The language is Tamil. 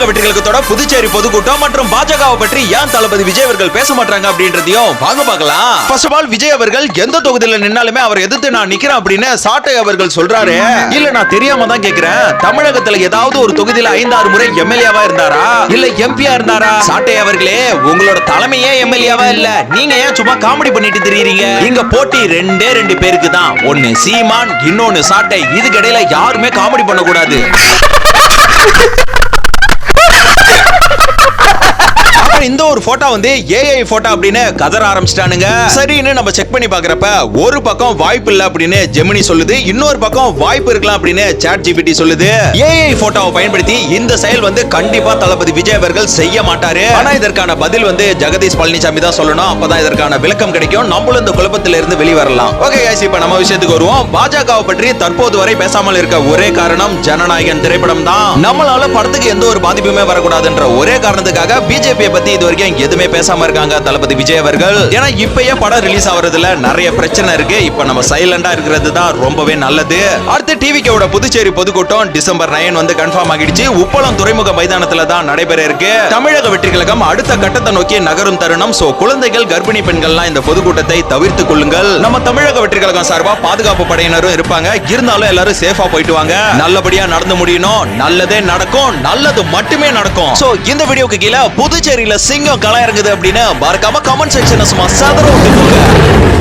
தமிழக வெற்றி கழகத்தோட புதுச்சேரி பொதுக்கூட்டம் மற்றும் பாஜகவை பற்றி ஏன் தளபதி விஜய் அவர்கள் பேச மாட்டாங்க அப்படின்றதையும் வாங்க பார்க்கலாம். ஃபர்ஸ்ட் ஆஃப் ஆல் விஜய் அவர்கள் எந்த தொகுதியில நின்னாலுமே அவர் எதிர்த்து நான் நிக்கிறேன் அப்படின்னு சாட்டை அவர்கள் சொல்றாரு. இல்ல நான் தெரியாம தான் கேக்குறேன். தமிழகத்துல ஏதாவது ஒரு தொகுதியில ஐந்தாறு முறை எம்எல்ஏவா இருந்தாரா? இல்ல எம்பியா இருந்தாரா? சாட்டை அவர்களே உங்களோட தலைமையே எம்எல்ஏவா இல்ல. நீங்க ஏன் சும்மா காமெடி பண்ணிட்டு திரியறீங்க? இங்க போட்டி ரெண்டே ரெண்டு பேருக்கு தான். ஒன்னு சீமான் இன்னொன்னு சாட்டை. இதுக்கிடையில யாருமே காமெடி பண்ண கூடாது அப்புறம் இந்த ஒரு போட்டோ வந்து ஏஐ போட்டோ அப்படின்னு கதற ஆரம்பிச்சிட்டானுங்க. சரின்னு நம்ம செக் பண்ணி பாக்குறப்ப ஒரு பக்கம் வாய்ப்பு இல்ல அப்படின்னு ஜெமினி சொல்லுது. இன்னொரு பக்கம் வாய்ப்பு இருக்கலாம் அப்படின்னு சாட் ஜிபிடி சொல்லுது ஏஐ போட்டோவை பயன்படுத்தி இந்த செயல் வந்து கண்டிப்பா தளபதி விஜய் அவர்கள் செய்ய மாட்டாரு. ஆனா இதற்கான பதில் வந்து ஜெகதீஷ் பழனிசாமி தான் சொல்லணும். அப்பதான் இதற்கான விளக்கம் கிடைக்கும். நம்மளும் இந்த குழப்பத்தில இருந்து வெளிவரலாம். ஓகே guys இப்ப நம்ம விஷயத்துக்கு வருவோம். பாஜகவை பற்றி தற்போது வரை பேசாமல் இருக்க ஒரே காரணம் ஜனநாயகன் திரைப்படம் தான் நம்மளால படத்துக்கு எந்த ஒரு பாதிப்புமே வரக்கூடாதுன்ற ஒரே காரணத்துக்காக பிஜேபியை பத்தி பத்தி இது வரைக்கும் எதுவுமே பேசாம இருக்காங்க தளபதி விஜய் அவர்கள். ஏன்னா இப்பயே படம் ரிலீஸ் ஆகுறதுல நிறைய பிரச்சனை இருக்கு. இப்ப நம்ம சைலண்டா இருக்கிறது தான் ரொம்பவே நல்லது. அடுத்து டிவிக்கோட புதுச்சேரி பொதுக்கூட்டம் டிசம்பர் நைன் வந்து கன்ஃபார்ம் ஆகிடுச்சு. உப்பளம் துறைமுக மைதானத்துல தான் நடைபெற இருக்கு. தமிழக வெற்றி கழகம் அடுத்த கட்டத்தை நோக்கி நகரும் தருணம். சோ குழந்தைகள் கர்ப்பிணி பெண்கள்லாம் இந்த பொதுக்கூட்டத்தை தவிர்த்துக் கொள்ளுங்கள். நம்ம தமிழக வெற்றி கழகம் சார்பா பாதுகாப்பு படையினரும் இருப்பாங்க. இருந்தாலும் எல்லாரும் சேஃபா போயிட்டு வாங்க. நல்லபடியா நடந்து முடியணும். நல்லதே நடக்கும். நல்லது மட்டுமே நடக்கும். சோ இந்த வீடியோக்கு கீழே புதுச்சேரியில சிங்கம் களை இறங்குது அப்படின்னு மறக்காம கமெண்ட் செக்ஷன் சும்மா சதற விட்டு போங்க